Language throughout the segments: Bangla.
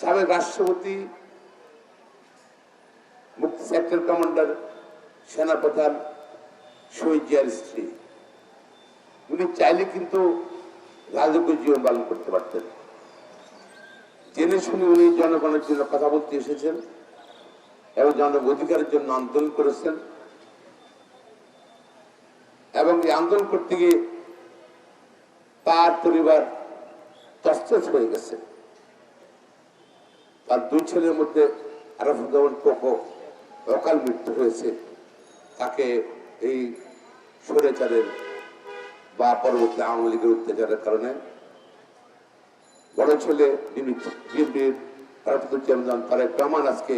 সাবেক রাষ্ট্রপতি, মুক্তি সেক্টর কমান্ডার, সেনাপ্রধান, শহীদ জিয়ার স্ত্রী। উনি চাইলে কিন্তু রাজকীয় জীবন পালন করতে পারতেন। জেনে শুনে উনি জনগণের জন্য কথা বলতে এসেছেন এবং জন অধিকারের জন্য আন্দোলন করেছেন। এবং এই আন্দোলন করতে গিয়ে তার পরিবার তস্তস হয়ে গেছে। তার দুই ছেলের মধ্যে আরফুদ্দামান কোকো অকাল মৃত্যু হয়েছে। তাকে এই স্বৈরাচারের বা পরবর্তী আওয়ামী লীগের অত্যাচারের কারণে বড় ছেলে বিএনপির চেয়ারম্যান তারেক রহমান আজকে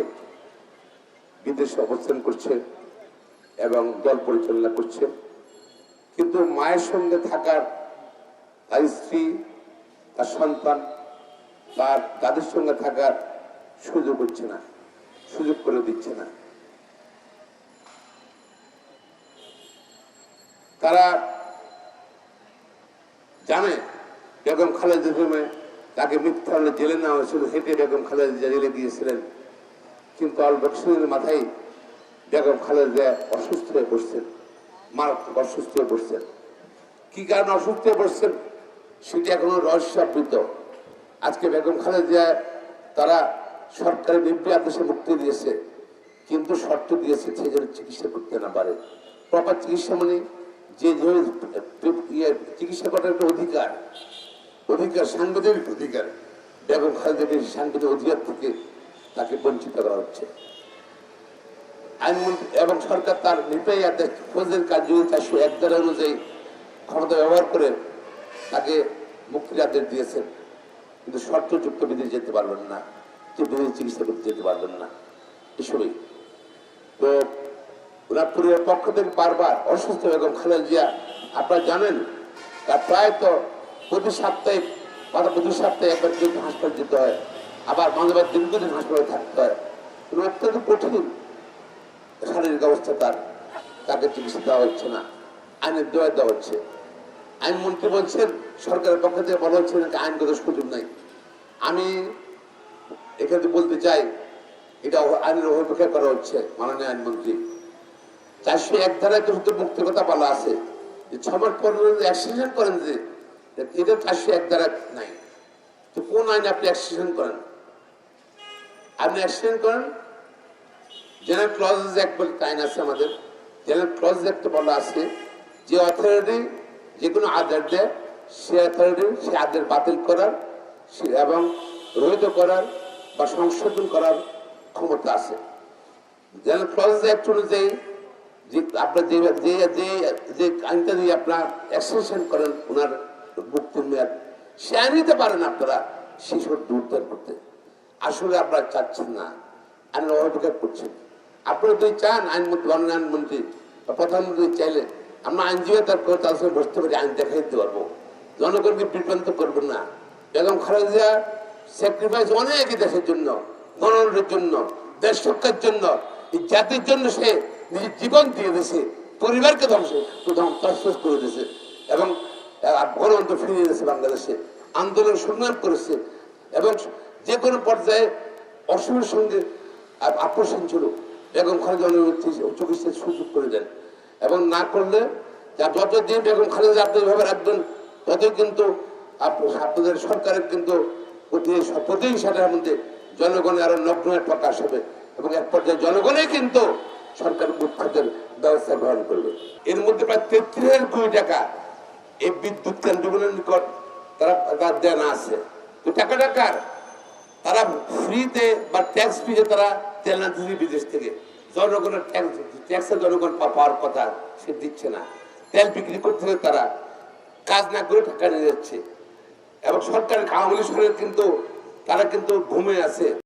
বিদেশে অবস্থান করছে এবং দল পরিচালনা করছে। কিন্তু মায়ের সঙ্গে থাকার তার স্ত্রী তার সন্তান তার তাদের সঙ্গে থাকার সুযোগ হচ্ছে না, সুযোগ করে দিচ্ছে না। তারা জানে বেগম খালেদা জমে তাকে মিথ্যা জেলে নেওয়া হয়েছিল, হেঁটে বেগম খালেদা জেলে গিয়েছিলেন। কিন্তু অল্প কিছুদিনের মাথায় বেগম খালেদা অসুস্থ হয়ে পড়ছেন, মারাত্মক অসুস্থ হয়ে পড়ছেন। কি কারণে অসুস্থ হয়ে পড়ছেন? সেটি এখনও রহস্যাবৃত। আজকে বেগম খালেদা তারা সরকারের বিবৃতি আদেশে মুক্তি দিয়েছে, কিন্তু শর্ত দিয়েছে সে যেন চিকিৎসা করতে না পারে। প্রপার চিকিৎসা মানে যে ইয়ে চিকিৎসা করার একটা অধিকার অধিকার, সাংবিধানিক অধিকার, বেগম খালেদাকে সাংবিধানিক অধিকার থেকে তাকে বঞ্চিত করা হচ্ছে। আইনমন্ত্রী এবং সরকার তার নির্বাহী আদেশ ফৌজের কার্যকরী চারশো এক ধারা অনুযায়ী ক্ষমতা ব্যবহার করে তাকে মুক্তির আদেশ দিয়েছেন, কিন্তু শর্তযুক্ত বিধি যেতে পারবেন না বিধি চিকিৎসা করতে যেতে পারবেন না। এসবই। তো ওনার পরিবারের পক্ষ থেকে বারবার অসুস্থ বেগম খালেদা জিয়া, আপনারা জানেন তার প্রায় তো প্রতি সপ্তাহে বা প্রতি সপ্তাহে একবার কিন্তু হাসপাতাল যেতে হয়, আবার মাঝে মাঝে দীর্ঘদিন হাসপাতালে থাকতে হয়। অত্যন্ত কঠিন শারীরিক অবস্থা তার, তাকে চিকিৎসা দেওয়া হচ্ছে না, আইনের দেওয়া হচ্ছে। আইনমন্ত্রী বলছেন, সরকারের পক্ষ থেকে বলা হচ্ছে নাকি আইনগত সুযোগ নাই। আমি এখানে বলতে চাই, এটা আইনের অপেক্ষা করা হচ্ছে, মাননীয় আইনমন্ত্রী চারশো এক ধারায় তো মুক্তির কথা বলা আছে, যে ছ মাস পর অ্যাক্সিডেন্ট করেন যে এটা চারশো এক ধারা নাই। তো কোন আইনে আপনি অ্যাক্সিডেন্ট করেন? আপনি অ্যাক্সিডেন্ট করেন জেনারেল ক্লজেস অ্যাক্ট বলে আইন আছে আমাদের জেনারেল ক্লজেস অ্যাক্ট বলা আছে, যে অথরিটি যে কোনো আদেশ দেয় সে অথরিটি সে আদেশ বাতিল করার এবং রহিত করার বা সংশোধন করার ক্ষমতা আছে। যেন ক্লজেস অ্যাক্ট অনুযায়ী যে আপনার যে যে যে যে আইনটা দিয়ে আপনার এক্সটেনশন করেন, ওনার মুক্তির মেয়াদ, সে আইন নিতে পারেন আপনারা শিশুর দূরদার করতে। আসলে আপনারা চাচ্ছেন না, আইনের অপেক্ষা করছেন। আপনারা যদি চান, আইনমন্ত্রী মাননীয় আইনমন্ত্রী বা প্রধানমন্ত্রী চাইলে আমরা আইনজীবী তার তার সঙ্গে বসতে পারি আইন দেখা দিতে পারব। জনগণকে বিভ্রান্ত করবেন না। বেগম খালেদা স্যাক্রিফাইস অনেক দেশের জন্য, গণতন্ত্রের জন্য, দেশ রক্ষার জন্য, এই জাতির জন্য সে নিজের জীবন দিয়ে দিয়েছে, পরিবারকে ধ্বংস ধ্বংস করে দিয়েছে এবং গণতন্ত্র ফিরিয়ে দিয়েছে বাংলাদেশে। আন্দোলন সংগ্রাম করেছে এবং যে কোনো পর্যায়ে অসমের সঙ্গে আকর্ষণ ছিল। বেগম খালেদা চিকিৎসার সুযোগ করে দেন। এবং না করলে যা যতদিন বেগম খালেদা আপনি ভাবে রাখবেন ততই কিন্তু আপনাদের সরকারের কিন্তু প্রতি- প্রতিহিংসাটার মধ্যে জনগণের আরও নগ্নের প্রকাশ হবে এবং এক পর্যায়ে জনগণই কিন্তু সরকার উৎখাতের ব্যবস্থা গ্রহণ করবে। এর মধ্যে প্রায় তেত্রিশ কোটি টাকা এই বিদ্যুৎ কেন্দ্রগুলোর নিকট তারা তার দেনা আছে। তো টাকাটা কার? তারা ফ্রিতে বা ট্যাক্স ফ্রিতে তারা তেল না বিদেশ থেকে। জনগণের ট্যাক্স, ট্যাক্সের জনগণ পাওয়ার কথা সে দিচ্ছে না। তেল বিক্রি করতে হলে তারা কাজ না করে টাকা নিয়ে যাচ্ছে। এবং সরকারের আওয়ামী কিন্তু, তারা কিন্তু ঘুমে আছে।